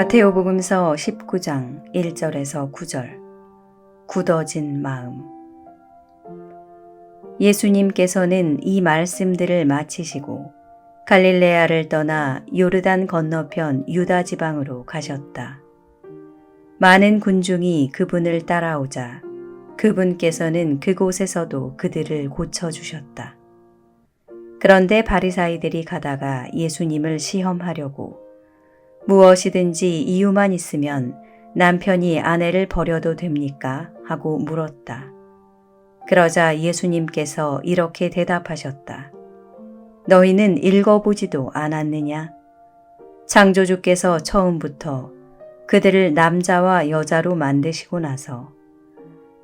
마테오복음서 19장 1절에서 9절 굳어진 마음 예수님께서는 이 말씀들을 마치시고 갈릴레아를 떠나 요르단 건너편 유다 지방으로 가셨다. 많은 군중이 그분을 따라오자 그분께서는 그곳에서도 그들을 고쳐 주셨다. 그런데 바리사이들이 가다가 예수님을 시험하려고 무엇이든지 이유만 있으면 남편이 아내를 버려도 됩니까? 하고 물었다. 그러자 예수님께서 이렇게 대답하셨다. 너희는 읽어보지도 않았느냐? 창조주께서 처음부터 그들을 남자와 여자로 만드시고 나서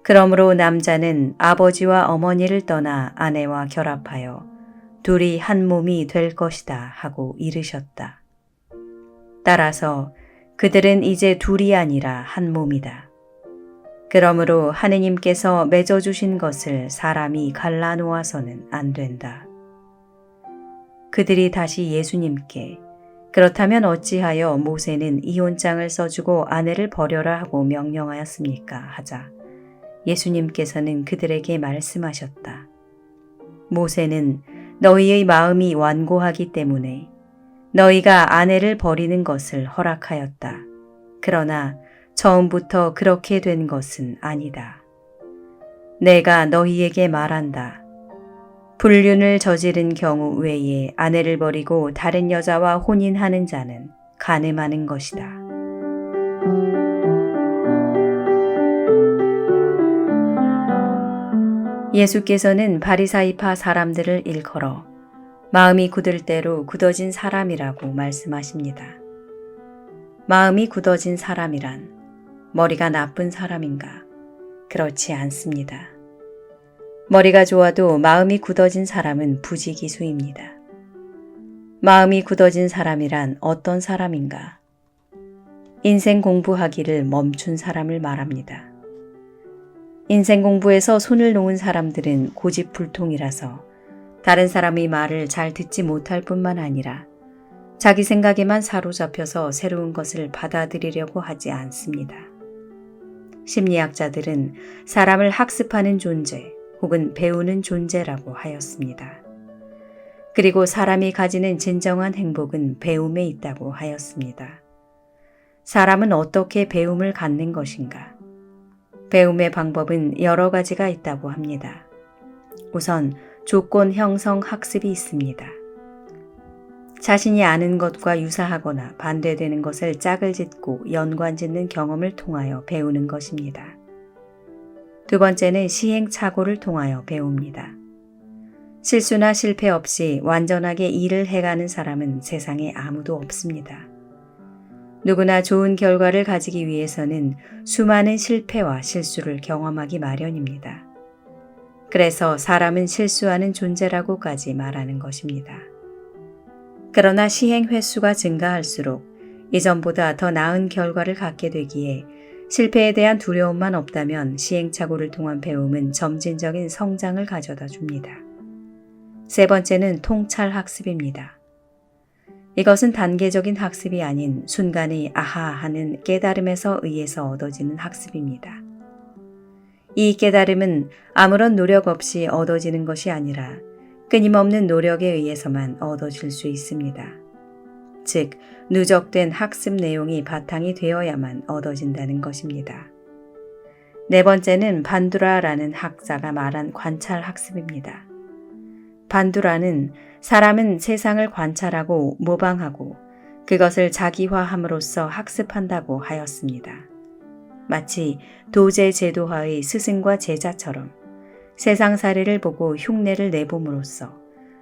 그러므로 남자는 아버지와 어머니를 떠나 아내와 결합하여 둘이 한 몸이 될 것이다 하고 이르셨다. 따라서 그들은 이제 둘이 아니라 한 몸이다. 그러므로 하느님께서 맺어주신 것을 사람이 갈라놓아서는 안 된다. 그들이 다시 예수님께 그렇다면 어찌하여 모세는 이혼장을 써주고 아내를 버려라 하고 명령하였습니까? 하자 예수님께서는 그들에게 말씀하셨다. 모세는 너희의 마음이 완고하기 때문에 너희가 아내를 버리는 것을 허락하였다. 그러나 처음부터 그렇게 된 것은 아니다. 내가 너희에게 말한다. 불륜을 저지른 경우 외에 아내를 버리고 다른 여자와 혼인하는 자는 간음하는 것이다. 예수께서는 바리사이파 사람들을 일컬어 마음이 굳을 대로 굳어진 사람이라고 말씀하십니다. 마음이 굳어진 사람이란 머리가 나쁜 사람인가? 그렇지 않습니다. 머리가 좋아도 마음이 굳어진 사람은 부지기수입니다. 마음이 굳어진 사람이란 어떤 사람인가? 인생 공부하기를 멈춘 사람을 말합니다. 인생 공부에서 손을 놓은 사람들은 고집불통이라서 다른 사람의 말을 잘 듣지 못할 뿐만 아니라 자기 생각에만 사로잡혀서 새로운 것을 받아들이려고 하지 않습니다. 심리학자들은 사람을 학습하는 존재 혹은 배우는 존재라고 하였습니다. 그리고 사람이 가지는 진정한 행복은 배움에 있다고 하였습니다. 사람은 어떻게 배움을 갖는 것인가? 배움의 방법은 여러 가지가 있다고 합니다. 우선 조건 형성 학습이 있습니다. 자신이 아는 것과 유사하거나 반대되는 것을 짝을 짓고 연관 짓는 경험을 통하여 배우는 것입니다. 두 번째는 시행착오를 통하여 배웁니다. 실수나 실패 없이 완전하게 일을 해가는 사람은 세상에 아무도 없습니다. 누구나 좋은 결과를 가지기 위해서는 수많은 실패와 실수를 경험하기 마련입니다. 그래서 사람은 실수하는 존재라고까지 말하는 것입니다. 그러나 시행 횟수가 증가할수록 이전보다 더 나은 결과를 갖게 되기에 실패에 대한 두려움만 없다면 시행착오를 통한 배움은 점진적인 성장을 가져다 줍니다. 세 번째는 통찰 학습입니다. 이것은 단계적인 학습이 아닌 순간의 아하 하는 깨달음에서 의해서 얻어지는 학습입니다. 이 깨달음은 아무런 노력 없이 얻어지는 것이 아니라 끊임없는 노력에 의해서만 얻어질 수 있습니다. 즉, 누적된 학습 내용이 바탕이 되어야만 얻어진다는 것입니다. 네 번째는 반두라라는 학자가 말한 관찰 학습입니다. 반두라는 사람은 세상을 관찰하고 모방하고 그것을 자기화함으로써 학습한다고 하였습니다. 마치 도제 제도화의 스승과 제자처럼 세상 사례를 보고 흉내를 내봄으로써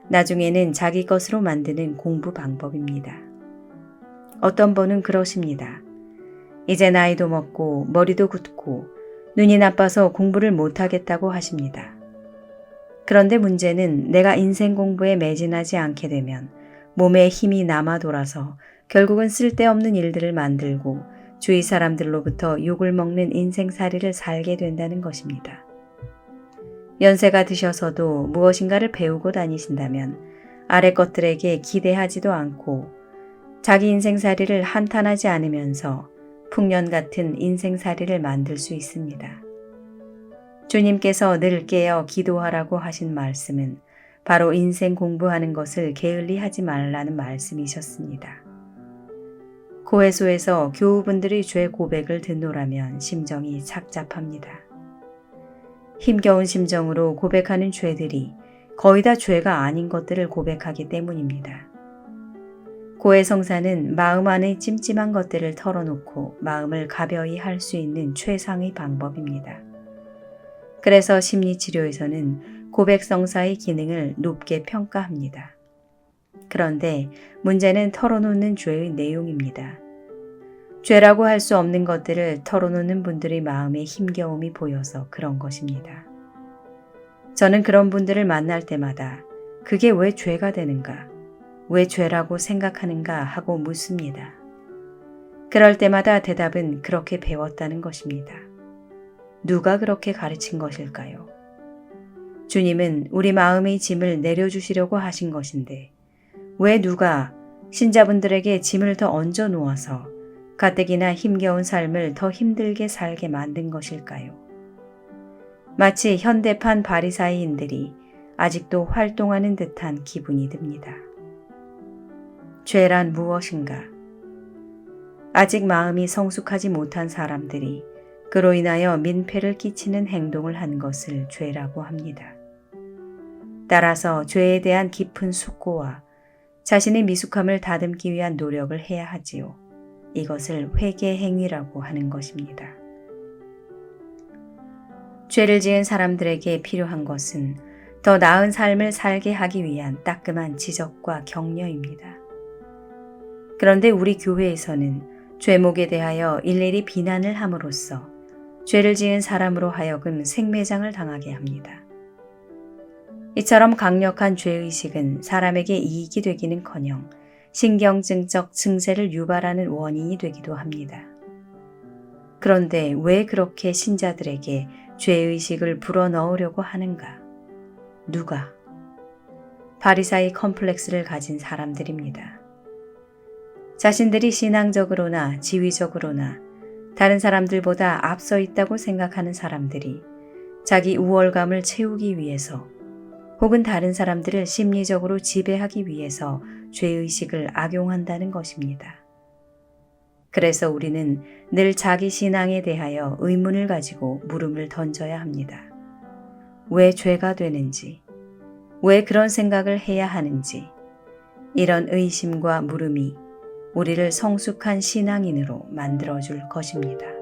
나중에는 자기 것으로 만드는 공부 방법입니다. 어떤 분은 그러십니다. 이제 나이도 먹고 머리도 굳고 눈이 나빠서 공부를 못하겠다고 하십니다. 그런데 문제는 내가 인생 공부에 매진하지 않게 되면 몸에 힘이 남아 돌아서 결국은 쓸데없는 일들을 만들고 주위 사람들로부터 욕을 먹는 인생살이를 살게 된다는 것입니다. 연세가 드셔서도 무엇인가를 배우고 다니신다면 아래 것들에게 기대하지도 않고 자기 인생살이를 한탄하지 않으면서 풍년 같은 인생살이를 만들 수 있습니다. 주님께서 늘 깨어 기도하라고 하신 말씀은 바로 인생 공부하는 것을 게을리 하지 말라는 말씀이셨습니다. 고해소에서 교우분들이 죄 고백을 듣노라면 심정이 착잡합니다. 힘겨운 심정으로 고백하는 죄들이 거의 다 죄가 아닌 것들을 고백하기 때문입니다. 고해 성사는 마음 안의 찜찜한 것들을 털어놓고 마음을 가벼이 할 수 있는 최상의 방법입니다. 그래서 심리치료에서는 고백 성사의 기능을 높게 평가합니다. 그런데 문제는 털어놓는 죄의 내용입니다. 죄라고 할 수 없는 것들을 털어놓는 분들의 마음에 힘겨움이 보여서 그런 것입니다. 저는 그런 분들을 만날 때마다 그게 왜 죄가 되는가, 왜 죄라고 생각하는가 하고 묻습니다. 그럴 때마다 대답은 그렇게 배웠다는 것입니다. 누가 그렇게 가르친 것일까요? 주님은 우리 마음의 짐을 내려주시려고 하신 것인데 왜 누가 신자분들에게 짐을 더 얹어 놓아서 가뜩이나 힘겨운 삶을 더 힘들게 살게 만든 것일까요? 마치 현대판 바리사이인들이 아직도 활동하는 듯한 기분이 듭니다. 죄란 무엇인가? 아직 마음이 성숙하지 못한 사람들이 그로 인하여 민폐를 끼치는 행동을 한 것을 죄라고 합니다. 따라서 죄에 대한 깊은 숙고와 자신의 미숙함을 다듬기 위한 노력을 해야 하지요. 이것을 회개 행위라고 하는 것입니다. 죄를 지은 사람들에게 필요한 것은 더 나은 삶을 살게 하기 위한 따끔한 지적과 격려입니다. 그런데 우리 교회에서는 죄목에 대하여 일일이 비난을 함으로써 죄를 지은 사람으로 하여금 생매장을 당하게 합니다. 이처럼 강력한 죄의식은 사람에게 이익이 되기는 커녕 신경증적 증세를 유발하는 원인이 되기도 합니다. 그런데 왜 그렇게 신자들에게 죄의식을 불어넣으려고 하는가? 누가? 바리사이 컴플렉스를 가진 사람들입니다. 자신들이 신앙적으로나 지위적으로나 다른 사람들보다 앞서 있다고 생각하는 사람들이 자기 우월감을 채우기 위해서 혹은 다른 사람들을 심리적으로 지배하기 위해서 죄의식을 악용한다는 것입니다. 그래서 우리는 늘 자기 신앙에 대하여 의문을 가지고 물음을 던져야 합니다. 왜 죄가 되는지, 왜 그런 생각을 해야 하는지, 이런 의심과 물음이 우리를 성숙한 신앙인으로 만들어줄 것입니다.